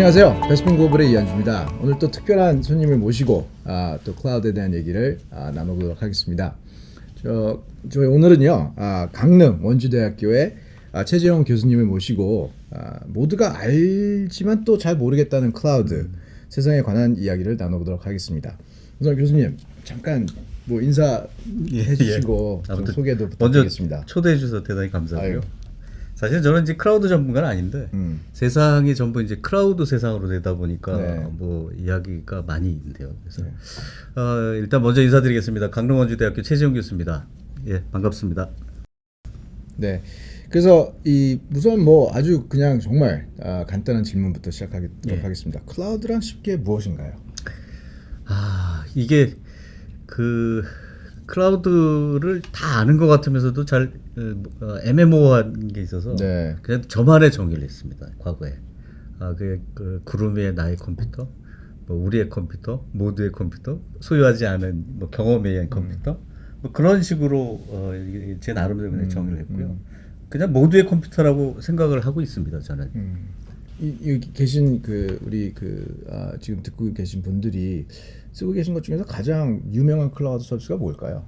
안녕하세요. 베스핀 고블의 이한주입니다. 오늘 또 특별한 손님을 모시고 아, 또 클라우드에 대한 얘기를 아, 나눠보도록 하겠습니다. 저 저희 오늘은요 아, 강릉 원주대학교의 아, 최재형 교수님을 모시고 아, 모두가 알지만 또 잘 모르겠다는 클라우드 세상에 관한 이야기를 나눠보도록 하겠습니다. 우선 교수님 잠깐 뭐 인사 해주시고 좀 아무튼 소개도 먼저 부탁드리겠습니다. 초대해 주셔서 대단히 감사하고요. 아유. 사실 저는 이제 클라우드 전문가는 아닌데 음. 세상이 전부 이제 클라우드 세상으로 되다 보니까 네. 뭐 이야기가 많이 있는데요. 그래서 어, 일단 먼저 인사드리겠습니다. 강릉원주대학교 최지영 교수입니다. 예, 반갑습니다. 네. 그래서 이 우선 뭐 아주 그냥 정말 아, 간단한 질문부터 시작하도록 예. 하겠습니다. 클라우드란 쉽게 무엇인가요? 아 이게 그 클라우드를 다 아는 것 같으면서도 잘 어, 애매모호한 게 있어서 네. 그냥 저만의 정의를 했습니다. 과거에 아그 구름 위에 나의 컴퓨터, 뭐 우리의 컴퓨터, 모두의 컴퓨터, 소유하지 않은 뭐 경험에 의한 컴퓨터, 뭐 그런 식으로 어, 제 나름대로 그냥 정의를 했고요. 그냥 모두의 컴퓨터라고 생각을 하고 있습니다. 저는. 음. 이, 여기 계신 그 우리 그 아, 지금 듣고 계신 분들이 쓰고 계신 것 중에서 가장 유명한 클라우드 서비스가 뭘까요?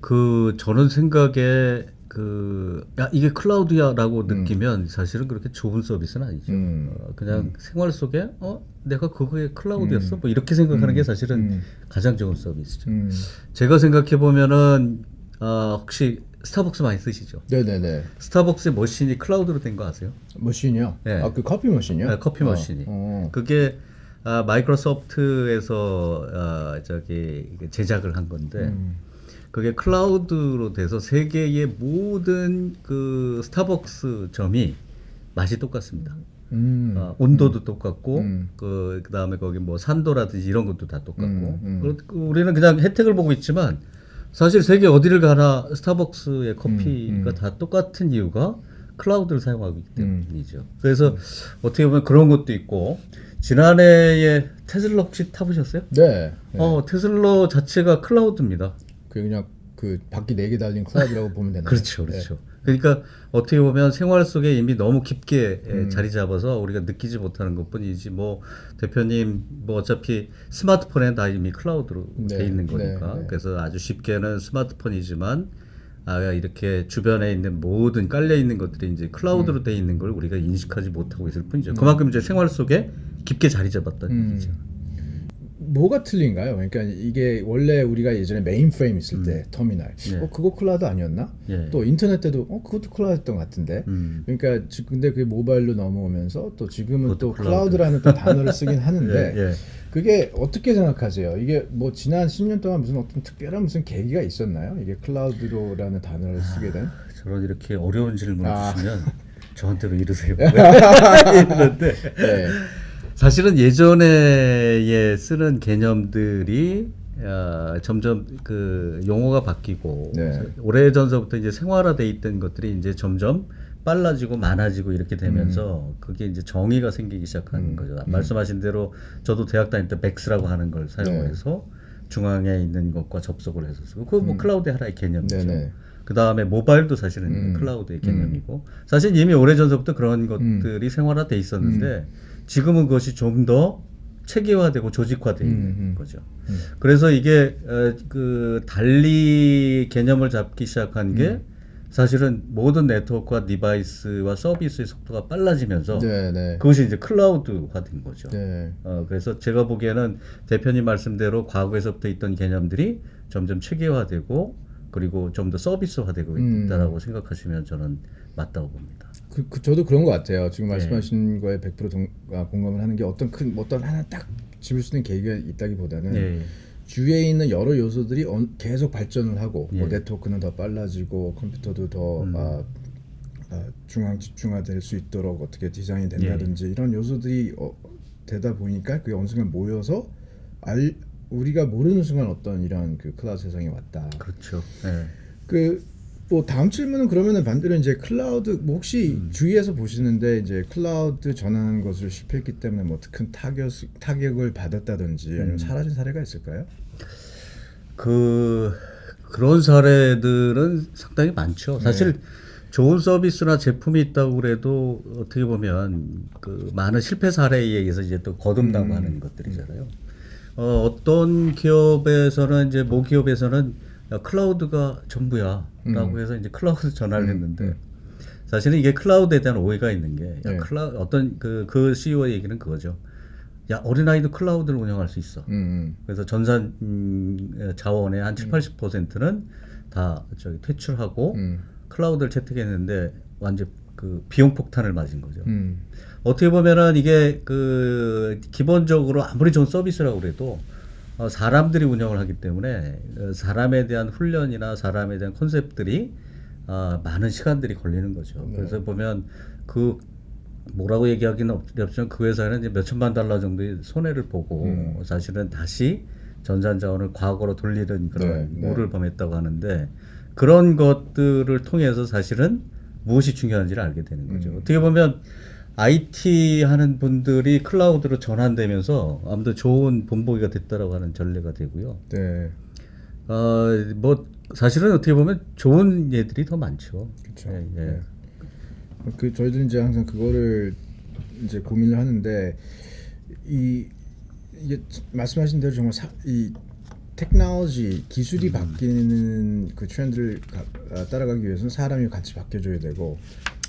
그 저는 생각에 그 야, 이게 클라우드야라고 느끼면 사실은 그렇게 좋은 서비스는 아니죠. 음. 어, 그냥 생활 속에 어 내가 그거에 클라우드였어 뭐 이렇게 생각하는 게 사실은 음. 가장 좋은 서비스죠. 음. 제가 생각해 보면은 아 혹시 스타벅스 많이 쓰시죠? 네네네. 스타벅스의 머신이 클라우드로 된 거 아세요? 머신이요? 네. 아그 커피 머신이요? 네, 커피 어, 머신이. 어. 그게 아, 마이크로소프트에서 아, 저기 제작을 한 건데 음. 그게 클라우드로 돼서 세계의 모든 그 스타벅스 점이 맛이 똑같습니다. 음. 어, 온도도 똑같고 음. 그 그다음에 거기 뭐 산도라든지 이런 것도 다 똑같고 음, 음. 그- 우리는 그냥 혜택을 보고 있지만 사실 세계 어디를 가나 스타벅스의 커피가 음. 다 똑같은 이유가 클라우드를 사용하기 음. 때문이죠. 그래서 어떻게 보면 그런 것도 있고 지난해에 테슬라 혹시 타보셨어요? 네. 네. 어 테슬라 자체가 클라우드입니다. 그 그냥 그 바퀴 네 개 달린 클라우드라고 보면 되나요? 그렇죠, 네. 그렇죠. 그러니까 어떻게 보면 생활 속에 이미 너무 깊게 에, 음. 자리 잡아서 우리가 느끼지 못하는 것뿐이지 뭐 대표님 뭐 어차피 스마트폰에 다 이미 클라우드로 네, 돼 있는 거니까 네, 네. 그래서 아주 쉽게는 스마트폰이지만 아 이렇게 주변에 있는 모든 깔려 있는 것들이 이제 클라우드로 음. 돼 있는 걸 우리가 인식하지 못하고 있을 뿐이죠. 그만큼 이제 생활 속에 깊게 자리 잡았다는 음. 얘기죠. 뭐가 틀린가요? 그러니까 이게 원래 우리가 예전에 메인프레임 있을 때 터미널, 네. 어 그거 클라우드 아니었나? 예. 또 인터넷 때도 어 그것도 클라우드였던 것 같은데. 음. 그러니까 지- 근데 그게 모바일로 넘어오면서 또 지금은 그것도 또 클라우드. 클라우드라는 또 단어를 쓰긴 하는데 예, 예. 그게 어떻게 생각하세요? 이게 뭐 지난 10년 동안 무슨 어떤 특별한 무슨 계기가 있었나요? 이게 클라우드로라는 단어를 쓰게 된? 저런 이렇게 어려운 질문을 아. 주시면 저한테 왜 이러세요? 이러는데 네. 사실은 예전에 쓰는 개념들이 어, 점점 그 용어가 바뀌고 네. 오래 전서부터 이제 생활화돼 있던 것들이 이제 점점 빨라지고 많아지고 이렇게 되면서 그게 이제 정의가 생기기 시작하는 음. 거죠. 말씀하신 대로 저도 대학 다닐 때 맥스라고 하는 걸 사용해서 중앙에 있는 것과 접속을 해서 쓰고 그거 뭐 클라우드의 하나의 개념이죠. 음. 네네. 그 다음에 모바일도 사실은 음. 클라우드의 개념이고 사실 이미 오래 전서부터 그런 것들이 생활화돼 있었는데 지금은 그것이 좀 더 체계화되고 조직화되어 있는 음, 음. 거죠. 음. 그래서 이게 어, 그 달리 개념을 잡기 시작한 게 음. 사실은 모든 네트워크와 디바이스와 서비스의 속도가 빨라지면서 네네. 그것이 이제 클라우드화된 거죠. 네. 어, 그래서 제가 보기에는 대표님 말씀대로 과거에서부터 있던 개념들이 점점 체계화되고 그리고 좀 더 서비스화되고 음. 있다라고 생각하시면 저는 맞다고 봅니다. 그, 그 저도 그런 것 같아요. 지금 네. 말씀하신 거에 100% 동, 아, 공감을 하는 게 어떤 큰 어떤 하나 딱 집을 수 있는 계기가 있다기보다는 예. 주위에 있는 여러 요소들이 언- 계속 발전을 하고 뭐 예. 네트워크는 더 빨라지고 컴퓨터도 더 음. 아, 아, 중앙 집중화될 수 있도록 어떻게 디자인이 된다든지 이런 요소들이 어, 되다 보니까 그게 어느 순간 모여서 알 우리가 모르는 순간 어떤 이런 그 클라우드 세상이 왔다. 그렇죠. 예. 그 뭐 다음 질문은 그러면은 반대로 이제 클라우드 뭐 혹시 음. 주위에서 보시는데 이제 클라우드 전환하는 것을 실패했기 때문에 뭐 큰 타격 타격을 받았다든지 아니면 음. 사라진 사례가 있을까요? 그 그런 사례들은 상당히 많죠. 사실 좋은 서비스나 제품이 있다고 그래도 어떻게 보면 그 많은 실패 사례에 의해서 이제 또 거듭나가는 것들이잖아요. 어, 어떤 기업에서는 이제 모 기업에서는 야, 클라우드가 전부야라고 해서 이제 클라우드 전화를 했는데 사실은 이게 클라우드에 대한 오해가 있는 게 야, 네. 클라 어떤 그, 그 CEO의 얘기는 그거죠. 야 어린아이도 클라우드를 운영할 수 있어. 음, 그래서 전산 음, 자원의 한 7, 80%는 다 저기 퇴출하고 음, 클라우드를 채택했는데 완전 그 비용 폭탄을 맞은 거죠. 음, 어떻게 보면은 이게 그 기본적으로 아무리 좋은 서비스라고 그래도 어, 사람들이 운영을 하기 때문에 어, 사람에 대한 훈련이나 사람에 대한 컨셉들이 어, 많은 시간들이 걸리는 거죠. 그래서 보면 그 뭐라고 얘기하기는 없- 없지만 그 회사는 이제 몇 천만 달러 정도의 손해를 보고 사실은 다시 전산 자원을 과거로 돌리는 그런 네, 네. 무를 범했다고 하는데 그런 것들을 통해서 사실은 무엇이 중요한지를 알게 되는 거죠. 음. 어떻게 보면 IT 하는 분들이 클라우드로 전환되면서 아무튼 좋은 본보기가 됐다라고 하는 전례가 되고요. 네, 어, 뭐 사실은 어떻게 보면 좋은 예들이 더 많죠. 그쵸. 예, 예. 네. 그 저희들은 이제 항상 그거를 이제 고민을 하는데 이 이게 말씀하신 대로 정말 사, 이 테크놀로지 기술이 음. 바뀌는 그 트렌드를 가, 아, 따라가기 위해서는 사람이 같이 바뀌어줘야 되고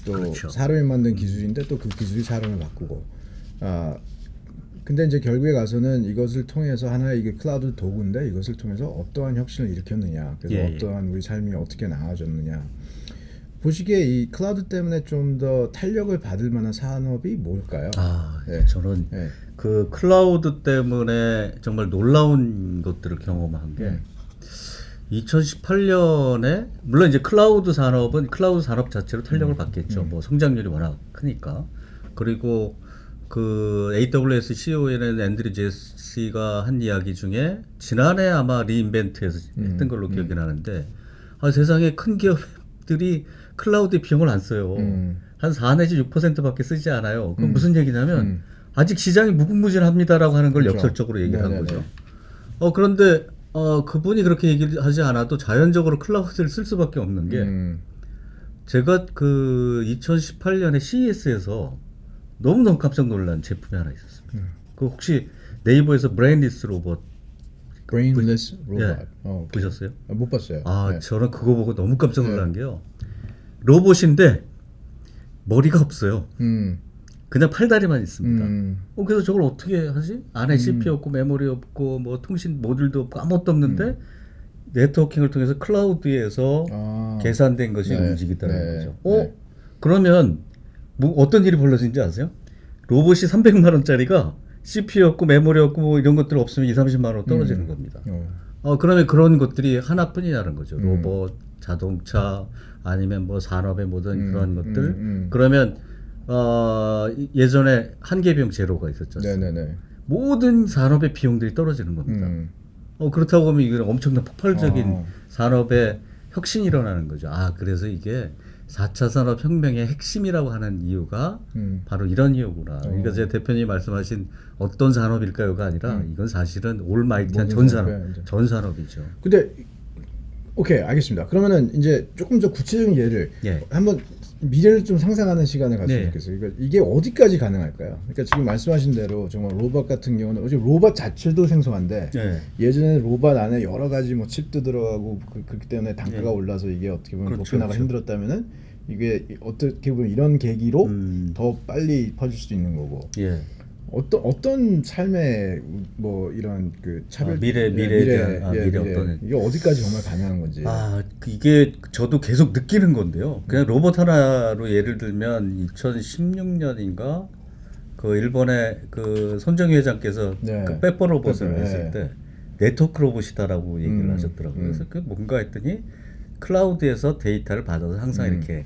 또 그렇죠. 사람이 만든 기술인데 또 그 기술이 사람을 바꾸고 아 근데 이제 결국에 가서는 이것을 통해서 하나의 이게 클라우드 도구인데 이것을 통해서 어떠한 혁신을 일으켰느냐 그래서 예, 예. 어떠한 우리 삶이 어떻게 나아졌느냐 보시기에 이 클라우드 때문에 좀 더 탄력을 받을 만한 산업이 뭘까요? 아, 네. 저는 네. 그 클라우드 때문에 정말 놀라운 것들을 경험한 게 네. 2018년에 물론 이제 클라우드 산업은 클라우드 산업 자체로 음. 탄력을 받겠죠. 뭐 성장률이 워낙 크니까. 그리고 그 AWS CEO에는 앤드류 제시가 한 이야기 중에 지난해 아마 리인벤트에서 음. 했던 걸로 기억이 나는데 아, 세상에 큰 기업들이 클라우드 비용을 안 써요. 음. 한4 내지 6%밖에 쓰지 않아요. 그럼 음. 무슨 얘기냐면 음. 아직 시장이 무궁무진합니다라고 하는 걸 그렇죠. 역설적으로 얘기를 한 네네네. 거죠. 어 그런데 어 그분이 그렇게 얘기를 하지 않아도 자연적으로 클라우드를 쓸 수밖에 없는 게 음. 제가 그 2018년에 CES에서 너무너무 깜짝 놀란 제품이 하나 있었습니다. 음. 그 혹시 네이버에서 브레인리스 로봇 brainless robot. 예. 어, 보셨어요? 아, 못 봤어요. 아 네. 저는 그거 보고 너무 깜짝 놀란 게요. 로봇인데 머리가 없어요. 음. 그냥 팔다리만 있습니다. 음. 어, 그래서 저걸 어떻게 하지? 안에 CPU 없고 메모리 없고 뭐 통신 모듈도 없고 아무것도 없는데 네트워킹을 통해서 클라우드에서 아. 계산된 것이 네, 움직이더라는 네, 거죠. 어? 네. 그러면 뭐 어떤 일이 벌어진지 아세요? 로봇이 300만 원짜리가 CPU 없고 메모리 없고 뭐 이런 것들 없으면 2, 30만 원 떨어지는 겁니다. 어. 어 그러면 그런 것들이 하나뿐이라는 거죠. 음. 로봇, 자동차 아니면 뭐 산업의 모든 음, 그런 것들. 음, 음. 그러면 어 예전에 한계 비용 제로가 있었죠. 네네네. 모든 산업의 비용들이 떨어지는 겁니다. 음. 어 그렇다고 하면 이건 엄청난 폭발적인 어. 산업의 혁신이 일어나는 거죠. 아 그래서 이게 4차 산업 혁명의 핵심이라고 하는 이유가 음. 바로 이런 이유구나. 어. 그러니까 제 대표님이 말씀하신 어떤 산업일까요가 아니라 음. 이건 사실은 올마이티한 전 산업. 전 산업이죠. 근데 오케이 알겠습니다. 그러면은 이제 조금 더 구체적인 예를 예. 한번 미래를 좀 상상하는 시간을 가지면 네. 좋겠어요. 그러니까 이게 어디까지 가능할까요? 그러니까 지금 말씀하신 대로 정말 로봇 같은 경우는 어제 로봇 자체도 생소한데 예. 예전에 로봇 안에 여러 가지 뭐 칩도 들어가고 그, 그렇기 때문에 단가가 예. 올라서 이게 어떻게 보면 그렇죠, 나가 그렇죠. 힘들었다면은 이게 어떻게 보면 이런 계기로 음. 더 빨리 퍼질 수도 있는 거고 예. 어떤 어떤 삶의 뭐 이런 그 차별 아, 미래- 예, 미래에 대한- 아, 미래 어떤- 이게 어디까지 정말 가능한 건지 아, 그 이게 저도 계속 느끼는 건데요. 그냥 로봇 하나로 예를 들면 2016년인가 그 일본의 그 손정희 회장께서 네. 그 빼퍼 로봇을 빼퍼, 했을 네. 때 네트워크 로봇이다라고 얘기를 음, 하셨더라고요. 음. 그래서 그 뭔가 했더니 클라우드에서 데이터를 받아서 항상 음. 이렇게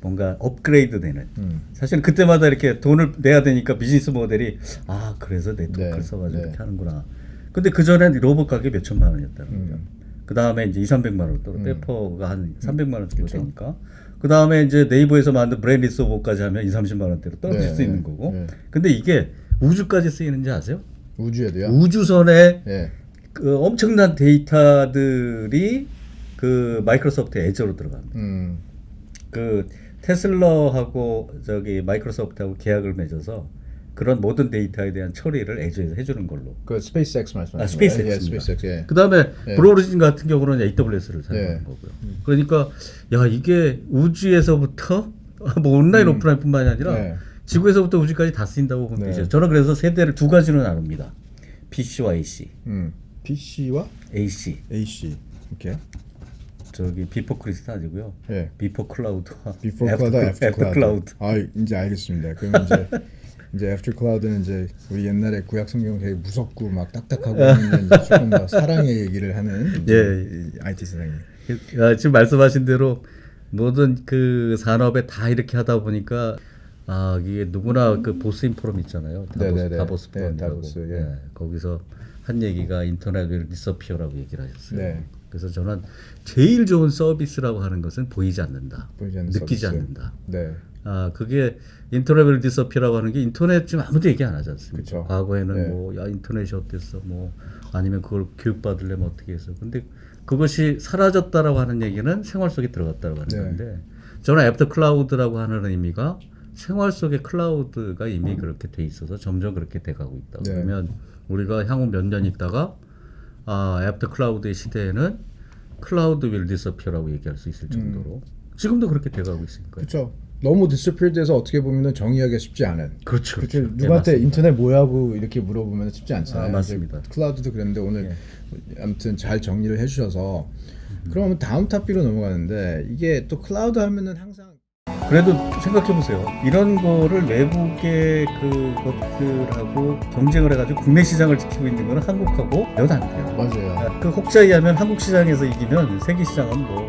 뭔가 업그레이드 되는 음. 사실 그때마다 이렇게 돈을 내야 되니까 비즈니스 모델이 아 그래서 네트워크를 네, 써가지고 네. 이렇게 하는구나. 근데 그 전엔 로봇 가격이 몇 천만 원이었다는 거죠. 음. 그 다음에 이제 2, 300만 원 또, 음. 페퍼가 한 300만 원 정도 그쵸. 되니까. 그 다음에 이제 네이버에서 만든 브랜디스 로봇까지 하면 2, 30만 원대로 떨어질 네, 수 있는 네, 거고. 네. 근데 이게 우주까지 쓰이는지 아세요? 우주에도요? 우주선에 예. 그 엄청난 데이터들이 그 마이크로소프트 애저로 들어갑니다. 음. 그 테슬라하고 저기 마이크로소프트하고 계약을 맺어서 그런 모든 데이터에 대한 처리를 애저에서 해주는 걸로. 그 스페이스X 말씀하시는 아. 거예요? 예, 스페이스X. 예. 그 다음에 예. 브로리진 같은 경우는 AWS를 사용하는 예. 거고요. 그러니까 야 이게 우주에서부터 뭐 온라인 오프라인뿐만이 아니라 네. 지구에서부터 우주까지 다 쓰인다고 보면 네. 되죠. 저는 그래서 세대를 두 가지로 나눕니다. PC와 AC. 음. PC와 AC AC. 오케이. 저기 비포 크리스타 아니고요. 예. 비포 애프터 cloud, after 애프터. 클라우드. 아, 이제 알겠습니다. 그럼 이제 이제 after cloud는 이제 우리 옛날에 구약 성경 되게 무섭고 막 딱딱하고 이제 조금 더 사랑의 얘기를 하는 이 IT 세상이. 아, 지금 말씀하신 대로 모든 그 산업에 다 이렇게 하다 보니까 아 이게 누구나 그 보스인 포럼 있잖아요. 다보스, 네네네. 다보스 네, 포럼이라고. 다보스, 예. 네, 거기서 한 얘기가 인터넷 윌 디서피어라고 얘기를 하셨어요. 네. 그래서 저는 제일 좋은 서비스라고 하는 것은 보이지 않는다. 보이지 않는 느끼지 서비스. 않는다. 네. 아 그게 인터넷 윌 디서피어라고 하는 게 인터넷 지금 아무도 얘기 안 하지 않습니까? 그쵸. 과거에는 네. 뭐야 인터넷이 어땠어 뭐 아니면 그걸 교육 받으려면 어떻게 했어. 근데 그것이 사라졌다라고 하는 얘기는 생활 속에 들어갔다고 하는 네. 건데 저는 애프터 클라우드라고 하는 의미가 생활 속에 클라우드가 이미 그렇게 돼 있어서 점점 그렇게 돼가고 있다. 네. 그러면 우리가 향후 몇 년 있다가 아 애프터 클라우드의 시대에는 클라우드 윌 디서피어라고 얘기할 수 있을 정도로 지금도 그렇게 돼가고 있으니까요. 그렇죠. 너무 디스필드해서 어떻게 보면은 정의하기가 쉽지 않은. 그렇죠. 그렇죠. 네, 누구한테 맞습니다. 인터넷 뭐야고 이렇게 물어보면 쉽지 않잖아요. 아, 맞습니다. 클라우드도 그랬는데 오늘 예. 아무튼 잘 정리를 해주셔서 그러면 다음 탑비로 넘어가는데 이게 또 클라우드 하면은 항상 그래도 생각해 보세요. 이런 거를 외국의 그것들하고 경쟁을 해가지고 국내 시장을 지키고 있는 거는 한국하고 몇 안 돼요. 맞아요. 그 혹자이 하면 한국 시장에서 이기면 세계 시장은 뭐